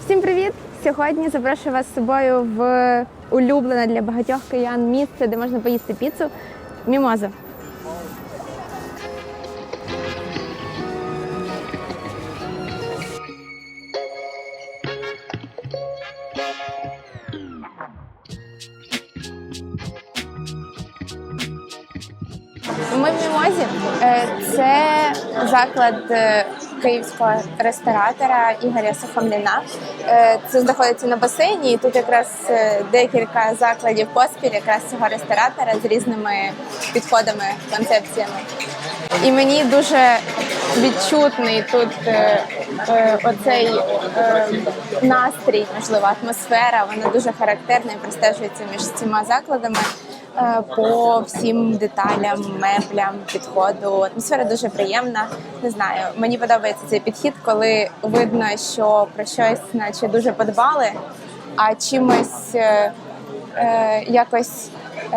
Всім привіт! Сьогодні запрошую вас з собою в улюблене для багатьох киян місце, де можна поїсти піцу Мімоза. Ми в Мімозі. Е, Це заклад е, київського ресторатора Ігоря Сухомліна. Е, Це знаходиться на басейні. І тут якраз е, декілька закладів поспіль, якраз цього ресторатора з різними підходами, концепціями. І мені дуже відчутний тут е, е, оцей е, настрій, можливо, атмосфера. Вона дуже характерна і простежується між цими закладами по всім деталям, меблям, підходу. Атмосфера дуже приємна. Не знаю, мені подобається цей підхід, коли видно, що про щось, наче дуже подбали, а чимось е, е, якось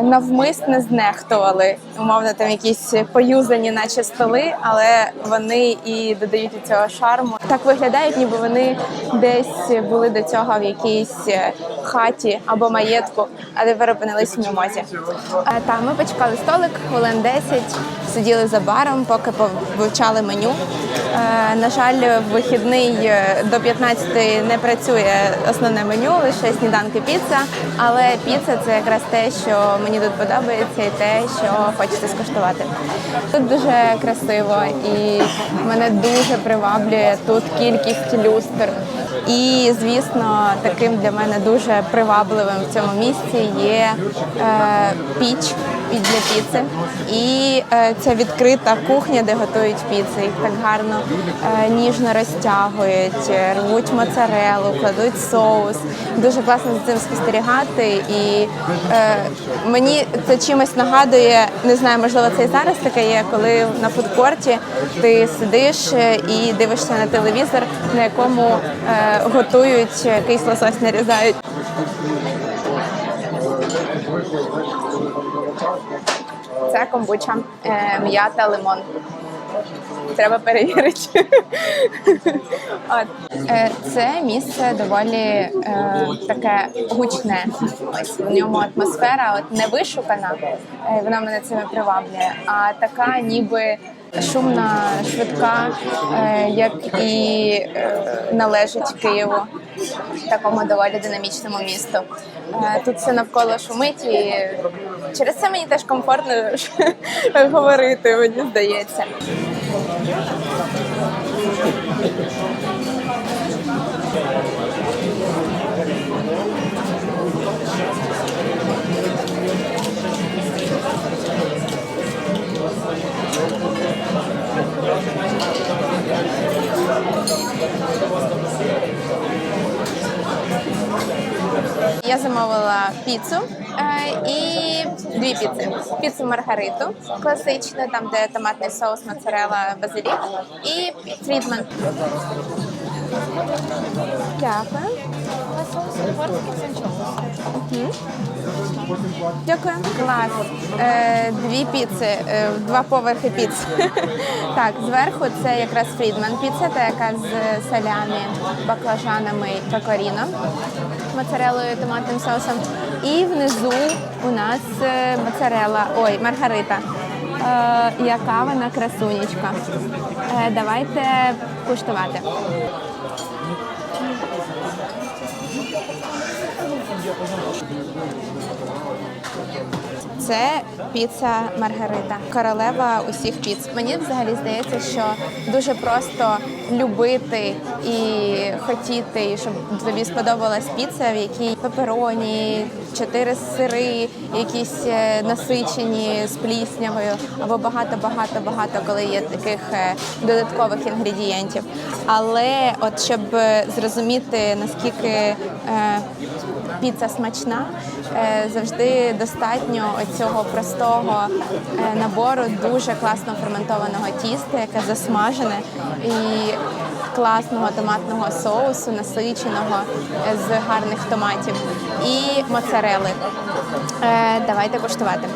навмисне знехтували. Умовно, там якісь поюзані, наче столи, але вони і додають у цього шарму. Так виглядають, ніби вони десь були до цього в якійсь е, хаті або маєтку, а тепер опинились в мімозі. Е, Та ми почекали столик хвилин 10, сиділи за баром, поки вивчали меню. Е, На жаль, в вихідний е, до 15 не працює основне меню, лише сніданки піца. Але піца це якраз те, що мені тут подобається, і те, що хочеться скуштувати. Тут дуже красиво і мене дуже приваблює тут кількість люстр. І, звісно, таким для мене дуже привабливим в цьому місці є е, піч для піци. І е, ця відкрита кухня, де готують піци. Їх так гарно е, ніжно розтягують, рвуть моцарелу, кладуть соус. Дуже класно за цим спостерігати. І мені це чимось нагадує, не знаю, можливо, це і зараз таке є, коли на фудкорті ти сидиш і дивишся на телевізор, на якому готують якийсь лосось нарізають. Це комбуча, е, м'ята, лимон. Треба перевірити. От. Е, Це місце доволі е, таке гучне. Ось в ньому атмосфера от не вишукана, е, вона мене цим приваблює, а така ніби шумна, швидка, е, як і належить Києву, такому доволі динамічному місту. Тут все навколо шумить і через це мені теж комфортно говорити, мені здається. Я замовила піцу е, і дві піци. Піцу маргариту класичну, там де томатний соус, моцарелла, базилік, і фрідман. Дякую. Дякую. Клас. Е, дві піци, е, два поверхи піц. так, зверху це якраз фрідман піца, та яка з салямі, баклажанами і пекоріно, моцарелою і томатним соусом. І внизу у нас моцарела, ой, маргарита. Е, яка вона красунечка. Е, давайте куштувати. Це піца Маргарита, королева усіх піц. Мені взагалі здається, що дуже просто любити і хотіти, щоб тобі сподобалась піца, в якій пепероні, чотири сири, якісь е, насичені з пліснявою, або багато, багато, багато, коли є таких е, додаткових інгредієнтів. Але от щоб е, зрозуміти наскільки піца смачна, е, завжди достатньо цього простого е, набору дуже класно ферментованого тіста, яке засмажене, і класного томатного соусу, насиченого е, з гарних томатів, і моцарели. Давайте куштувати.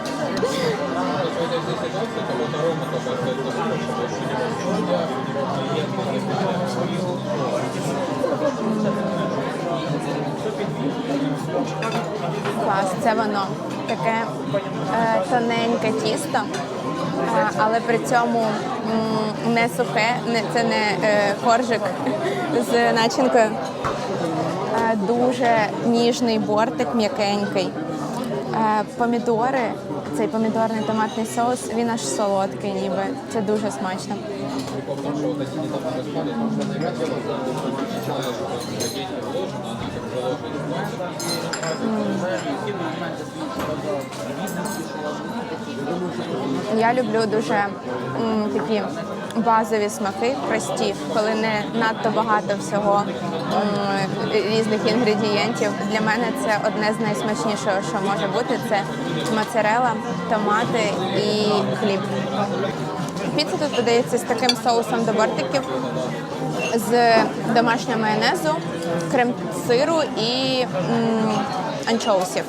Клас, це воно таке е, тоненьке тісто, е, але при цьому м, не сухе, не, це не е, коржик з начинкою. Е, дуже ніжний бортик, м'якенький. Е, помідори, цей помідорний томатний соус, він аж солодкий, ніби. Це дуже смачно. Я люблю дуже такі базові смаки, прості, коли не надто багато всього різних інгредієнтів. Для мене це одне з найсмачнішого, що може бути. Це моцарела, томати і хліб. Піца тут подається з таким соусом до бортиків, з домашнього майонезу, крем-сиру і м, анчоусів.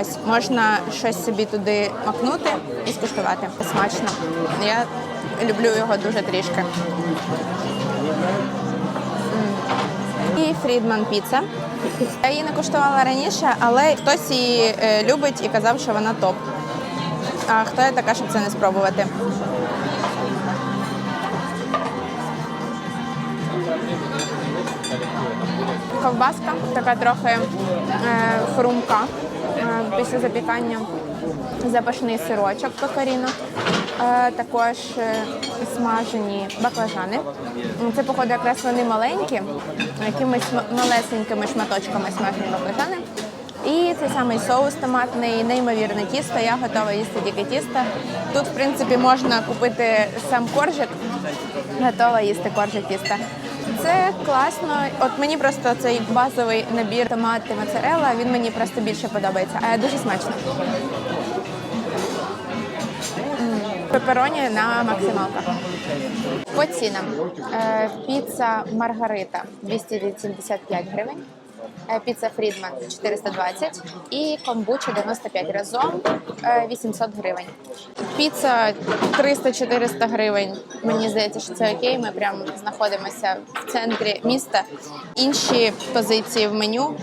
Ось можна щось собі туди макнути і скуштувати. Смачно. Я люблю його дуже трішки. І Фрідман піца. Я її не куштувала раніше, але хтось її е, любить і казав, що вона топ. А хто я така, щоб це не спробувати? Ковбаска така трохи е, хрумка е, після запікання. Запашний сирочок пекаріно. Е, також е, смажені баклажани. Це, походу, якраз вони маленькі, якимись малесенькими шматочками смажені баклажани. І цей самий соус томатний, неймовірне тісто. Я готова їсти тільки тісто. Тут, в принципі, можна купити сам коржик, готова їсти коржик тіста. Це класно. От мені просто цей базовий набір томати моцарелла, він мені просто більше подобається. Е, Дуже смачно. Пепероні на максималках. По цінам. Е, Піца Маргарита 275 гривень. Е, Піца Фрідман 420 і комбуча 95 разом е, 800 гривень. Піца 300-400 гривень. Мені здається, що це окей. Ми прямо знаходимося в центрі міста. Інші позиції в меню: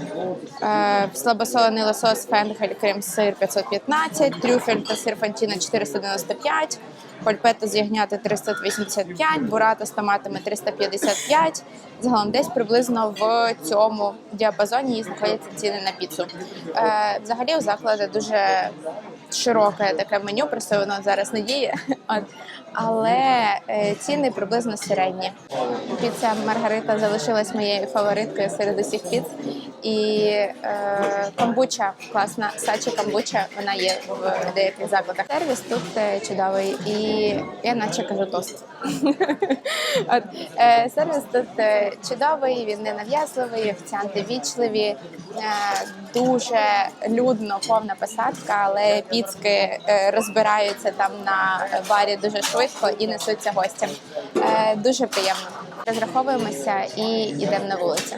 е, слабосолений лосос, фенгель, крем-сир 515, трюфель та сир фантіна 495. Польпета з ягняти 385, бурата з томатами 355. Загалом десь приблизно в цьому діапазоні знаходяться ціни на піцу. Е, взагалі у закладу дуже широке таке меню, просто воно зараз не діє. От. Але е, ціни приблизно середні. Піца Маргарита залишилась моєю фавориткою серед усіх піц. І е, камбуча класна, сачі камбуча, вона є в деяких закладах. Сервіс тут е, чудовий, і я наче кажу тост. От, е, сервіс тут е, чудовий, він ненав'язливий, офіціанти вічливі, е, дуже людно, повна посадка, але піцки е, розбираються там на барі дуже швидко і несуться гостям. Е, дуже приємно. Розраховуємося і йдемо на вулицю.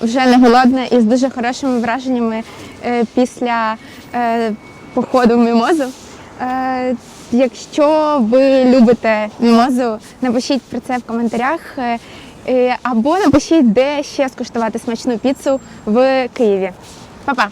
Вже не голодна і з дуже хорошими враженнями е, після е, походу в мімозу. Е, Якщо ви любите мімозу, напишіть про це в коментарях. е, е, Або напишіть, де ще скуштувати смачну піцу в Києві. Па-па!